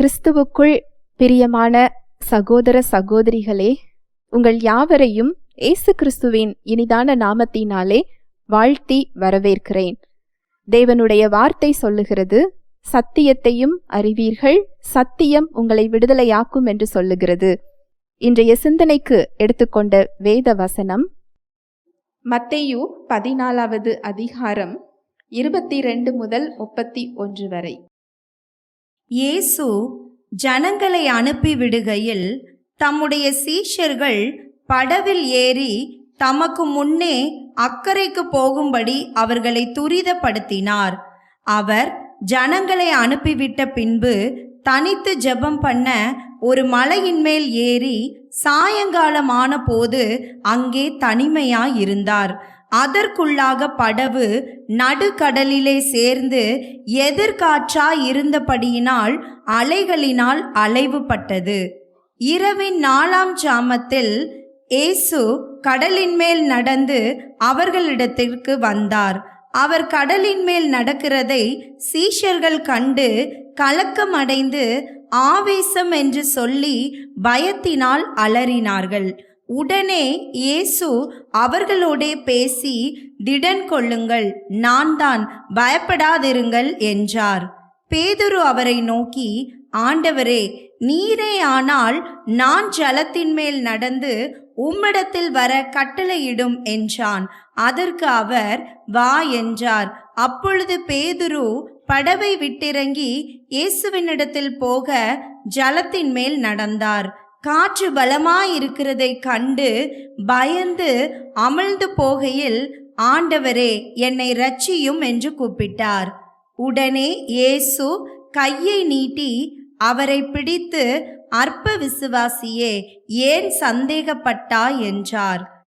கிறிஸ்துவுக்குள் பிரியமான சகோதர சகோதரிகளே உங்கள் யாவரையும் இயேசு கிறிஸ்துவின் இனிதான நாமத்தினாலே வாழ்த்தி வரவேற்கிறேன். தேவனுடைய வார்த்தை சொல்லுகிறது சத்தியத்தையும் அறிவீர்கள் சத்தியம் உங்களை விடுதலையாக்கும் என்று சொல்லுகிறது. இன்றைய சிந்தனைக்கு எடுத்துக்கொண்ட வேத வசனம் மத்தேயு பதினாலாவது அதிகாரம் இருபத்தி ரெண்டு முதல் முப்பத்தி ஒன்று வரை. இயேசு ஜனங்களை அனுப்பிவிடுகையில் தம்முடைய சீஷர்கள் படவில் ஏறி தமக்கு முன்னே அக்கறைக்கு போகும்படி அவர்களை துரிதப்படுத்தினார். அவர் ஜனங்களை அனுப்பிவிட்ட பின்பு தனித்து ஜெபம் பண்ண ஒரு மலையின் மேல் ஏறி சாயங்காலமான போது அங்கே தனிமையாயிருந்தார் அதற்குள்ளாக படவு நடுக்கடலிலே சேர்ந்து எதிர்காற்றா இருந்தபடியினால் அலைகளினால் அலைவுபட்டது. இரவின் நாலாம் சாமத்தில் ஏசு கடலின் மேல் நடந்து அவர்களிடத்திற்கு வந்தார். அவர் கடலின் மேல் நடக்கிறதை சீஷர்கள் கண்டு கலக்கமடைந்து ஆவேசம் என்று சொல்லி பயத்தினால் அலறினார்கள். உடனே இயேசு அவர்களோடே பேசி திடன் கொள்ளுங்கள் நான் தான் பயப்படாதிருங்கள் என்றார். பேதுரு அவரை நோக்கி ஆண்டவரே நீரே ஆனால் நான் ஜலத்தின் மேல் நடந்து உம்மிடத்தில் வர கட்டளையிடும் என்றான். அதற்கு அவர் வா என்றார். அப்பொழுது பேதுரு படவை விட்டிறங்கி இயேசுவினிடத்தில் போக ஜலத்தின் மேல் நடந்தார். காற்று பலமாயிருக்கிறதை கண்டு பயந்து அமிழ்ந்து போகையில் ஆண்டவரே என்னை ரட்சியும் என்று கூப்பிட்டார். உடனே இயேசு கையை நீட்டி அவரை பிடித்து அற்ப விசுவாசியே ஏன் சந்தேகப்பட்டா? என்றார்.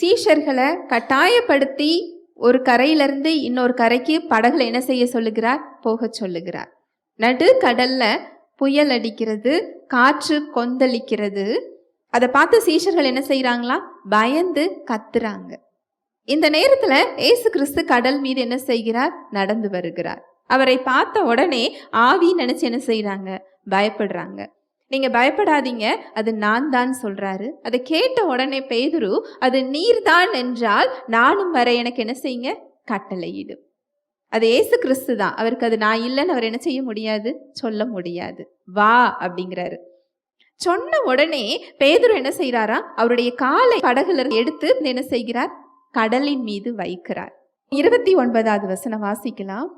சீஷர்களை கட்டாயப்படுத்தி ஒரு கரையிலிருந்து இன்னொரு கரைக்கு படகுல என்ன செய்ய சொல்லுகிறார்? போக சொல்லுகிறார். நடு கடல்ல புயல் அடிக்கிறது காற்று கொந்தளிக்கிறது. அதை பார்த்து சீஷர்கள் என்ன செய்கிறாங்களா பயந்து கத்துறாங்க. இந்த நேரத்துல ஏசு கிறிஸ்து கடல் மீது என்ன செய்கிறார்? நடந்து வருகிறார். அவரை பார்த்த உடனே ஆவி நினைச்சு என்ன செய்கிறாங்க பயப்படுறாங்க. நீங்க பயப்படாதீங்க. அது நான் தான் சொல்றாரு. அதை கேட்ட உடனே பேதுரு அது நீர்தான் என்றால் நானும் வர எனக்கு என்ன செய்யுங்க? கட்டளையிடும். அது ஏசு கிறிஸ்து தான். அவருக்கு அது நான் இல்லைன்னு அவர் என்ன செய்ய முடியாது? சொல்ல முடியாது. வா அப்படிங்கிறாரு. சொன்ன உடனே பேதுரு என்ன செய்கிறாரா அவருடைய காலை படகுல எடுத்து என்ன செய்கிறார்? கடலின் மீது வைக்கிறார். இருபத்தி ஒன்பதாவது வசனம் வாசிக்கலாம்.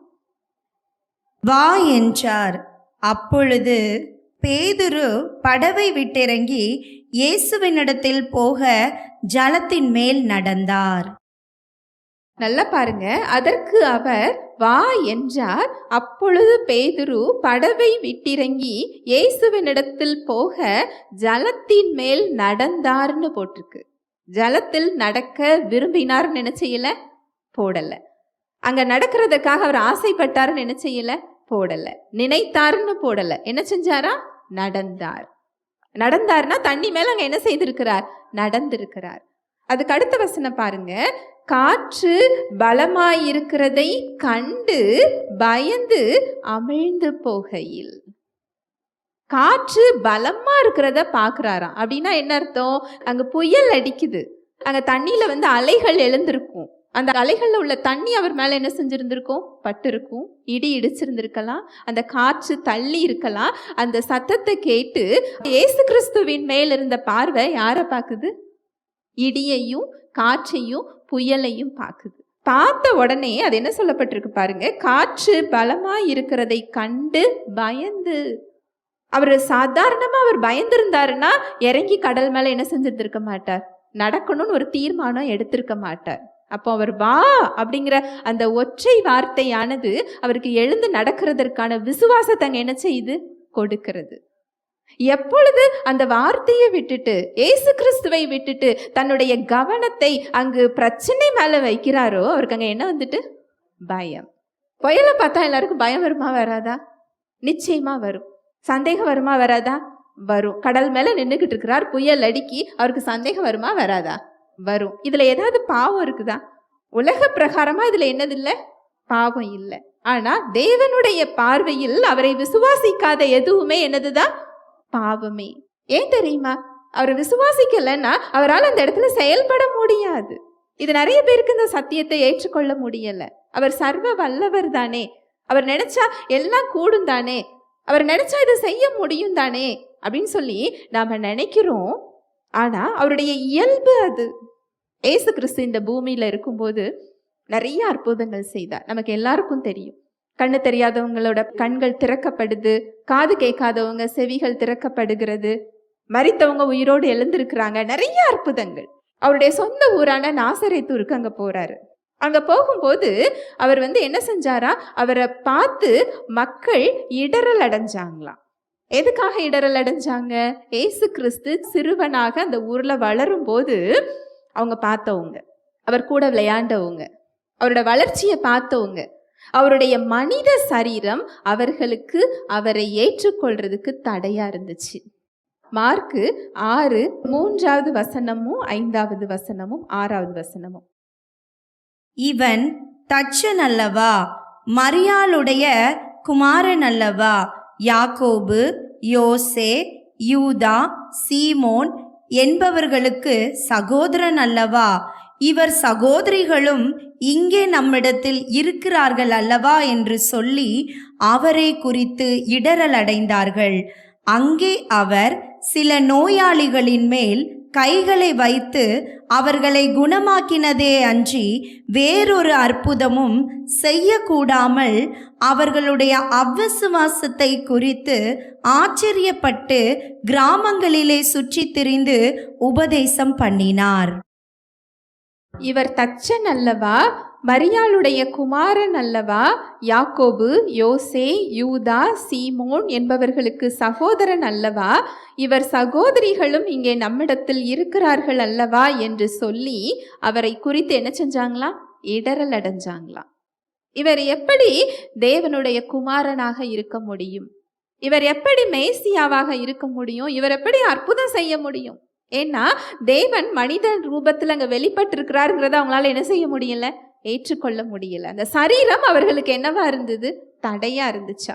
வா என்றார். அப்பொழுது பேதுரு படவை விட்டிறங்கி இயேசுவினிடத்தில் போக ஜலத்தின் மேல் நடந்தார். நல்லா பாருங்க. அதற்கு அவர் வா என்றார். அப்பொழுது பேதுரு படவை விட்டிறங்கி இயேசுவினிடத்தில் போக ஜலத்தின் மேல் நடந்தார்னு போட்டிருக்கு. ஜலத்தில் நடக்க விரும்பினார் நினைச்சையில போடல. அங்க நடக்கிறதுக்காக அவர் ஆசைப்பட்டார் நினைச்சையில போடல. நினைத்தாருன்னு போடல. என்ன செஞ்சாரா? நடந்தார். நடந்தார்னா தண்ணி மேல அங்க என்ன செய்திருக்கிறார்? நடந்திருக்கிறார். அதுக்கு அடுத்த வசனம் பாருங்க. காற்று பலமாயிருக்கிறதை கண்டு பயந்து அமிழ்ந்து போகையில். காற்று பலமா இருக்கிறத பாக்குறாராம் அப்படின்னா என்ன அர்த்தம்? அங்க புயல் அடிக்குது. அங்க தண்ணியில வந்து அலைகள் எழுந்திருக்கும். அந்த அலைகள்ல உள்ள தண்ணி அவர் மேல என்ன செஞ்சிருந்திருக்கும்? பட்டு இருக்கும் இடி இடிச்சிருந்திருக்கலாம். அந்த காற்று தள்ளி இருக்கலாம். அந்த சத்தத்தை கேட்டு இயேசு கிறிஸ்துவின் மேல் இருந்த பார்வை யாரை பார்க்குது? இடியையும் காற்றையும் புயலையும் பார்க்குது. பார்த்த உடனே அது என்ன சொல்லப்பட்டிருக்கு பாருங்க. காற்று பலமா இருக்கிறதை கண்டு பயந்து. அவர் சாதாரணமா அவர் பயந்திருந்தாருன்னா இறங்கி கடல் மேல என்ன செஞ்சிருந்திருக்க மாட்டார். நடக்கணும்னு ஒரு தீர்மானம் எடுத்திருக்க மாட்டார். அப்போ அவர் வா அப்படிங்கிற அந்த ஒற்றை வார்த்தையானது அவருக்கு எழுந்து நடக்கிறதற்கான விசுவாசத்தங்க என்ன செய்யுது? கொடுக்கிறது. எப்பொழுது அந்த வார்த்தையை விட்டுட்டு ஏசு கிறிஸ்துவை விட்டுட்டு தன்னுடைய கவனத்தை அங்கு பிரச்சனை மேலே வைக்கிறாரோ அவருக்கு அங்கே என்ன வந்துட்டு? பயம். புயலை பார்த்தா எல்லாருக்கும் பயம் வருமா வராதா? நிச்சயமா வரும். சந்தேகம் வருமா வராதா? வரும். கடல் மேலே நின்றுக்கிட்டு இருக்கிறார் புயல் அடிக்கி அவருக்கு சந்தேகம் வருமா வராதா? வரும். இதில் ஏதாவது பாவம் இருக்குதா? உலக பிரகாரமாக இதில் என்னது இல்லை பாவம் இல்லை. ஆனால் தேவனுடைய பார்வையில் அவரை விசுவாசிக்காத எதுவுமே என்னதுதான்? பாவமே. ஏன் தெரியுமா? அவர் விசுவாசிக்கலைன்னா அவரால் அந்த இடத்துல செயல்பட முடியாது. இது நிறைய பேருக்கு இந்த சத்தியத்தை ஏற்றுக்கொள்ள முடியல. அவர் சர்வ வல்லவர் தானே. அவர் நினைச்சா எல்லாம் கூடும் தானே. அவர் நினைச்சா இதை செய்ய முடியும் தானே அப்படின்னு சொல்லி நாம நினைக்கிறோம். ஆனா அவருடைய இயல்பு அது. ஏசு கிறிஸ்து இந்த பூமியில இருக்கும்போது நிறைய அற்புதங்கள் செய்தார். நமக்கு எல்லாருக்கும் தெரியும். கண்ணு தெரியாதவங்களோட கண்கள் திறக்கப்படுது காது கேட்காதவங்க செவிகள் திறக்கப்படுகிறது. மறித்தவங்க உயிரோடு எழுந்திருக்கிறாங்க. நிறைய அற்புதங்கள். அவருடைய சொந்த ஊரான நாசரேத்தூருக்கு அங்கே போறாரு. அங்கே போகும்போது அவர் வந்து என்ன செஞ்சாரா? அவரை பார்த்து மக்கள் இடரல் அடைஞ்சாங்களாம். எதுக்காக இடரல் அடைஞ்சாங்க? ஏசு கிறிஸ்து சிறுவனாக அந்த ஊரில் வளரும் போது அவங்க பார்த்தவங்க. அவர் கூட விளையாண்டவங்க. அவரோட வளர்ச்சியை பார்த்தவங்க. அவருடைய மனித சரீரம் அவர்களுக்கு அவரை ஏற்றுக்கொள்றதுக்கு தடையா இருந்துச்சு. மார்க்கு ஆறு மூன்றாவது வசனமும் ஐந்தாவது வசனமும் ஆறாவது வசனமும். இவன் தச்சன் அல்லவா மரியாளுடைய குமாரன் அல்லவா யாக்கோபு யோசே யூதா சீமோன் என்பவர்களுக்கு சகோதரன் அல்லவா இவர் சகோதரிகளும் இங்கே நம்மிடத்தில் இருக்கிறார்கள் அல்லவா என்று சொல்லி அவரை குறித்து இடரல் அடைந்தார்கள். அங்கே அவர் சில நோயாளிகளின் மேல் கைகளை வைத்து அவர்களை குணமாக்கினதே அன்றி வேறொரு அற்புதமும் செய்யக்கூடாமல் அவர்களுடைய அவ்விசுவாசத்தை குறித்து ஆச்சரியப்பட்டு கிராமங்களிலே சுற்றித் திரிந்து உபதேசம் பண்ணினார். இவர் தச்சன் அல்லவா? மரியாளுடைய குமாரன் அல்லவா? யாக்கோபு யோசே யூதா சீமோன் என்பவர்களுக்கு சகோதரன் அல்லவா? இவர் சகோதரிகளும் இங்கே நம்மிடத்தில் இருக்கிறார்கள் அல்லவா என்று சொல்லி அவரை குறித்து என்ன செஞ்சாங்களாம் இடரல் அடைஞ்சாங்களாம் இவர் எப்படி தேவனுடைய குமாரனாக இருக்க முடியும்? இவர் எப்படி மேசியாவாக இருக்க முடியும்? இவர் எப்படி அற்புதம் செய்ய முடியும்? ஏன்னா தேவன் மனிதன் ரூபத்தில் அங்கே வெளிப்பட்டிருக்கிறாருங்கிறத அவங்களால என்ன செய்ய முடியல? ஏற்றுக்கொள்ள முடியல. அந்த சரீரம் அவர்களுக்கு என்னவா இருந்தது? தடையா இருந்துச்சா?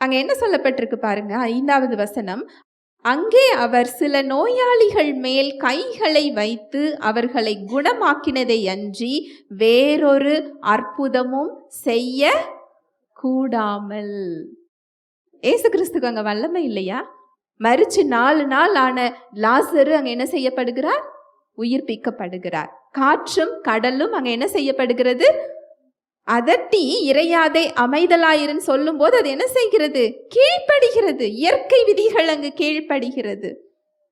அங்க என்ன சொல்லப்பட்டிருக்கு பாருங்க ஐந்தாவது வசனம். அங்கே அவர் சில நோயாளிகள் மேல் கைகளை வைத்து அவர்களை குணமாக்கினதை அன்றி வேறொரு அற்புதமும் செய்ய கூடாமல் ஏசு கிறிஸ்துக்கு அங்க வல்லமை இல்லையா? மறிச்சு நாலு நாள் ஆன லாசரு அங்க என்ன செய்யப்படுகிறார்? உயிர்ப்பிக்கப்படுகிறார். காற்றும் கடலும் அங்க என்ன செய்யப்படுகிறது? அதட்டி இறையாதை அமைதலாயிருன்னு சொல்லும்போது அது என்ன செய்கிறது? கீழ்ப்படுகிறது. இயற்கை விதிகள் அங்கு கீழ்ப்படுகிறது.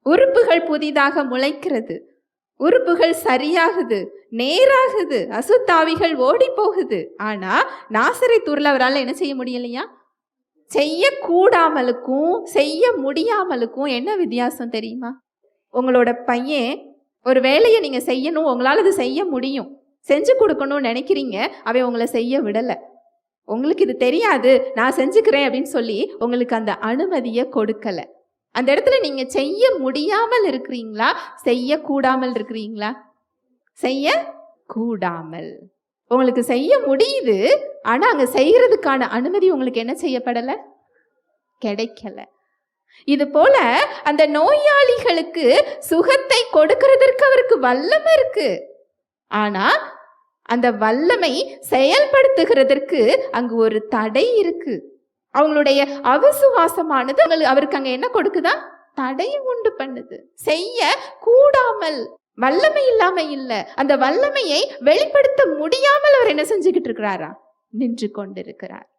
உறுப்புகள் புதிதாக முளைக்கிறது. உறுப்புகள் சரியாகுது. நேராகுது. அசுத்தாவிகள் ஓடி போகுது ஆனா நாசரை தூர்ல அவரால் என்ன செய்ய முடியலையா? செய்யக்கூடாமலுக்கும் செய்ய முடியாமலுக்கும் என்ன வித்தியாசம் தெரியுமா? உங்களோட பையன் ஒரு வேலையை நீங்கள் செய்யணும் உங்களால் அது செய்ய முடியும். செஞ்சு கொடுக்கணும்னு நினைக்கிறீங்க அவன் உங்களை செய்ய விடலை. உங்களுக்கு இது தெரியாது நான் செஞ்சுக்கிறேன் அப்படின்னு சொல்லி உங்களுக்கு அந்த அனுமதியை கொடுக்கல. அந்த இடத்துல நீங்கள் செய்ய முடியாமல் இருக்கிறீங்களா? செய்யக்கூடாமல் இருக்கிறீங்களா? செய்ய கூடாமல் உங்களுக்கு செய்ய முடியுது ஆனால் அங்கே செய்கிறதுக்கான அனுமதி உங்களுக்கு என்ன செய்யப்படலை? கிடைக்கல. இது போல அந்த நோயாளிகளுக்கு சுகத்தை கொடுக்கறதற்கு அவருக்கு வல்லமை இருக்கு. ஆனா அந்த வல்லமை செயல்படுத்துகிறதற்கு அங்கு ஒரு தடை இருக்கு. அவங்களுடைய அவசுவாசமானது அவங்களுக்கு- அவருக்கு அங்க என்ன கொடுக்குதா? தடையை உண்டு பண்ணுது. செய்ய கூடாமல். வல்லமை இல்லாம இல்ல. அந்த வல்லமையை வெளிப்படுத்த முடியாமல் அவர் என்ன செஞ்சுக்கிட்டு இருக்கிறாரா? நின்று கொண்டிருக்கிறார்.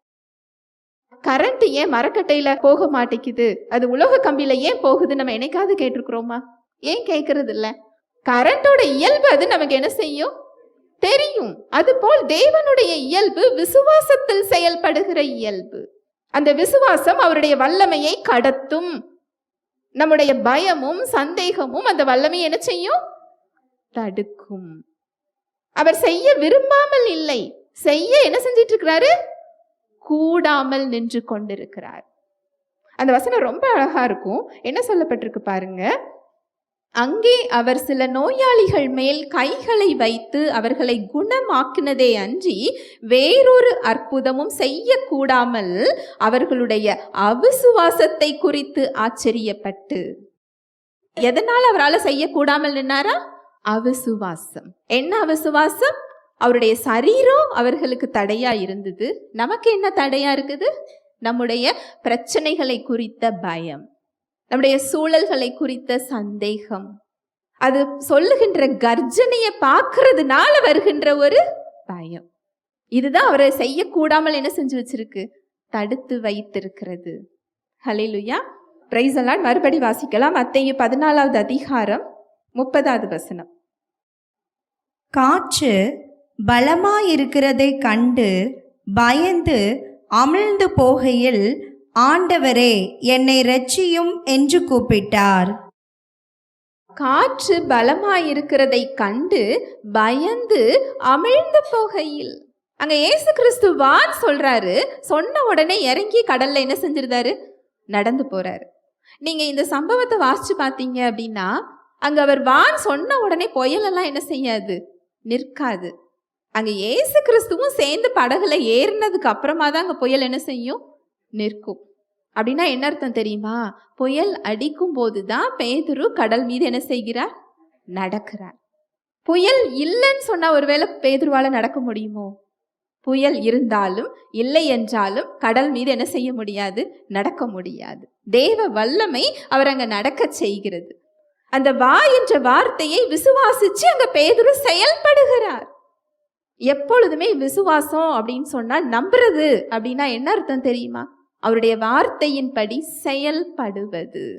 கரண்ட் ஏன் மரக்கட்டையில போக மாட்டேங்குது? அது உலோக கம்பியில ஏன் போகுது நம்ம என்னைக்காவது கேட்டிருக்கிறோமா? ஏன் கேட்கறது இல்ல? கரண்டோட இயல்பு அது நமக்கு என்ன செய்யும்? தெரியும். அதுபோல் தேவனுடைய இயல்பு விசுவாசத்தில் செயல்படுகிற இயல்பு. அந்த விசுவாசம் அவருடைய வல்லமையை கடத்தும். நம்முடைய பயமும் சந்தேகமும் அந்த வல்லமையை என்ன செய்யும்? தடுக்கும். அவர் செய்ய விரும்பாமல் இல்லை. செய்ய என்ன செஞ்சிட்டு இருக்கிறாரு கூடாமல் நின்று கொண்டிருக்கிறார். அந்த வசனம் ரொம்ப அழகா இருக்கும். என்ன சொல்லப்பட்டிருக்கு பாருங்க? அங்கே அவர் சில நோயாளிகள் மேல் கைகளை வைத்து அவர்களை குணமாக்கினதே அன்றி வேறொரு அற்புதமும் செய்யக்கூடாமல் அவர்களுடைய அவிசுவாசத்தை குறித்து ஆச்சரியப்பட்டு. எதனால் அவரால் செய்யக்கூடாமல் நின்னாரா? அவிசுவாசம். என்ன அவிசுவாசம்? அவருடைய சரீரம் அவர்களுக்கு தடையா இருந்தது. நமக்கு என்ன தடையா இருக்குது? நம்முடைய பிரச்சனைகளை குறித்த பயம். நம்முடைய சூழல்களை குறித்த சந்தேகம். அது சொல்லுகின்ற கர்ஜனையை பார்க்கறதுனால வருகின்ற ஒரு பயம். இதுதான் அவரை செய்யக்கூடாமல் என்ன செஞ்சு வச்சிருக்கு? தடுத்து வைத்திருக்கிறது. ஹலிலுயா பிரைஸ் எல்லாம் மறுபடி வாசிக்கலாம். அத்தையும் பதினாலாவது அதிகாரம் முப்பதாவது வசனம். காற்று பலமாயிருக்கிறதை கண்டு பயந்து அமிழ்ந்து போகையில் ஆண்டவரே என்னை ரட்சியும் என்று கூப்பிட்டார். காற்று பலமாயிருக்கிறதை கண்டு பயந்து அமிழ்ந்து போகையில். அங்க ஏசு கிறிஸ்து வான் சொல்றாரு சொன்ன உடனே இறங்கி கடல்ல என்ன செஞ்சிருந்தாரு? நடந்து போறாரு. நீங்க இந்த சம்பவத்தை வாசிச்சு பார்த்தீங்க அப்படின்னா அங்க அவர் வான் சொன்ன உடனே புயலெல்லாம் என்ன செய்யாது? நிற்காது. அங்கே ஏசு கிறிஸ்துவும் சேர்ந்து படகுல ஏறினதுக்கு அப்புறமா தான் அங்கே புயல் என்ன செய்யும்? நிற்கும். அப்படின்னா என்ன அர்த்தம் தெரியுமா? புயல் அடிக்கும் போதுதான் பேதுரு கடல் மீது என்ன செய்கிறார்? நடக்கிறார். புயல் இல்லைன்னு சொன்னால் ஒருவேளை பேதுருவால் நடக்க முடியுமோ? புயல் இருந்தாலும் இல்லை என்றாலும் கடல் மீது என்ன செய்ய முடியாது? நடக்க முடியாது. தேவ வல்லமை அவர் அங்கே நடக்க செய்கிறது. அந்த வா என்ற வார்த்தையை விசுவாசிச்சு அங்க பேதுரு செயல்படுகிறார். எப்பொழுதுமே விசுவாசம் அப்படின்னு சொன்னா நம்புறது அப்படின்னா என்ன அர்த்தம் தெரியுமா? அவருடைய வார்த்தையின்படி செயல்படுவது.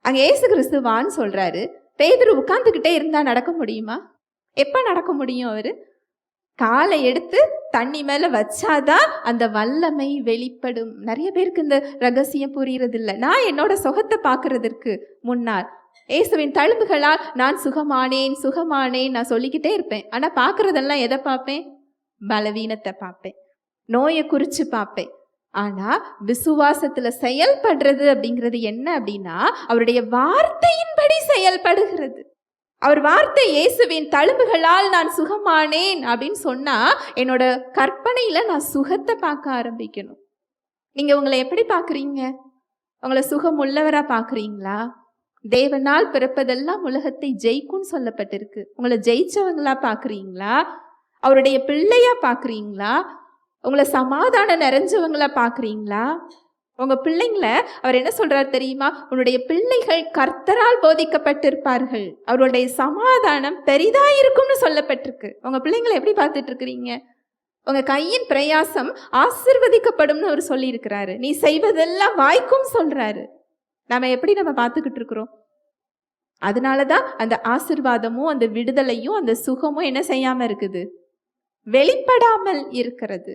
அங்க ஏசு கிறிஸ்துவான்னு சொல்றாரு. பேதுரு உட்கார்ந்துக்கிட்டே இருந்தா நடக்க முடியுமா? எப்ப நடக்க முடியும் அவரு? காலை எடுத்து தண்ணி மேல வச்சாதான் அந்த வல்லமை வெளிப்படும். நிறைய பேருக்கு இந்த ரகசியம் புரியறது இல்லை நான் என்னோட சுகத்தை பாக்குறதற்கு முன்னால் இயேசுவின் தழும்புகளால் நான் சுகமானேன் சுகமானேன் நான் சொல்லிக்கிட்டே இருப்பேன். ஆனால் பார்க்குறதெல்லாம் எதை பார்ப்பேன்? பலவீனத்தை பார்ப்பேன். நோயை குறித்து பார்ப்பேன். ஆனா விசுவாசத்துல செயல்படுறது அப்படிங்கிறது என்ன அப்படின்னா அவருடைய வார்த்தையின்படி செயல்படுகிறது. அவர் வார்த்தை இயேசுவின் தழும்புகளால் நான் சுகமானேன் அப்படின்னு சொன்னா என்னோட கற்பனையில நான் சுகத்தை பார்க்க ஆரம்பிக்கணும். நீங்க உங்களை எப்படி பார்க்குறீங்க? உங்களை சுகம் உள்ளவரா பார்க்குறீங்களா? தேவனால் பிறப்பதெல்லாம் உலகத்தை ஜெயிக்கும்னு சொல்லப்பட்டிருக்கு. உங்களை ஜெயிச்சவங்களா பார்க்குறீங்களா? அவருடைய பிள்ளையா பார்க்குறீங்களா? உங்களை சமாதானம் நிறைஞ்சவங்களா பார்க்குறீங்களா? உங்க பிள்ளைங்களை அவர் என்ன சொல்றார் தெரியுமா? உன்னுடைய பிள்ளைகள் கர்த்தரால் போதிக்கப்பட்டிருப்பார்கள். அவருடைய சமாதானம் பெரிதா இருக்கும்னு சொல்லப்பட்டிருக்கு. உங்க பிள்ளைங்களை எப்படி பார்த்துட்டு இருக்கிறீங்க? உங்க கையின் பிரயாசம் ஆசிர்வதிக்கப்படும்னு அவர் சொல்லியிருக்கிறாரு. நீ செய்வதெல்லாம் வாய்க்கும் சொல்றாரு. நாம் எப்படி நம்ம பார்த்துக்கிட்டு இருக்கிறோம்? அதனால தான் அந்த ஆசிர்வாதமும் அந்த விடுதலையும் அந்த சுகமும் என்ன செய்யாமல் இருக்குது? வெளிப்படாமல் இருக்கிறது.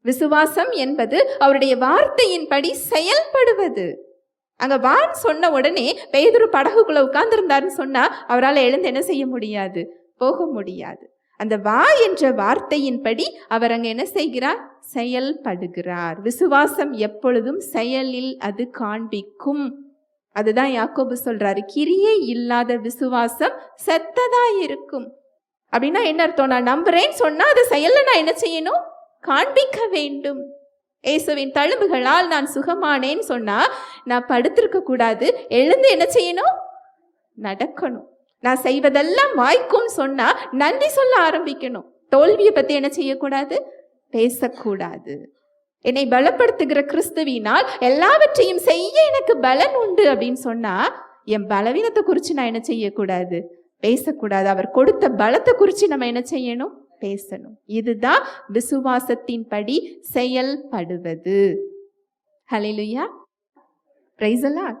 விசுவாசம் என்பது அவருடைய வார்த்தையின்படி செயல்படுவது. அங்க வான் சொன்ன உடனே பேதுரு படகுக்குள்ள உட்கார்ந்துருந்தாருன்னு சொன்னா அவரால் எழுந்து என்ன செய்ய முடியாது? போக முடியாது. அந்த வா என்ற வார்த்தையின்படி அவர் அங்கே என்ன செய்கிறார்? செயல்படுகிறார். விசுவாசம் எப்பொழுதும் செயலில் அது காண்பிக்கும். அதுதான் யாக்கோபு சொல்றாரு கிரியே இல்லாத விசுவாசம் செத்ததா இருக்கும். அப்படின்னா என்ன அர்த்தம்? நான் நம்புறேன்னு சொன்னா அதை செயல்ல நான் என்ன செய்யணும்? காண்பிக்க வேண்டும். ஏசுவின் தழும்புகளால் நான் சுகமானேன்னு சொன்னா நான் படுத்திருக்க கூடாது எழுந்து என்ன செய்யணும்? நடக்கணும். நான் செய்வதெல்லாம் வாய்க்கும் சொன்னா நன்றி சொல்ல ஆரம்பிக்கணும். தோல்வியை பத்தி என்ன செய்யக்கூடாது? பேசக்கூடாது. என்னை பலப்படுத்துகிற கிறிஸ்துவினால் எல்லாவற்றையும் செய்ய எனக்கு பலன் உண்டு அப்படின்னு சொன்னா என் பலவீனத்தை குறித்து நான் என்ன செய்யக்கூடாது? பேசக்கூடாது. அவர் கொடுத்த பலத்தை குறித்து நம்ம என்ன செய்யணும்? பேசணும். இதுதான் விசுவாசத்தின் படி செயல்படுவது ஹலிலுயா பிரைசலாட்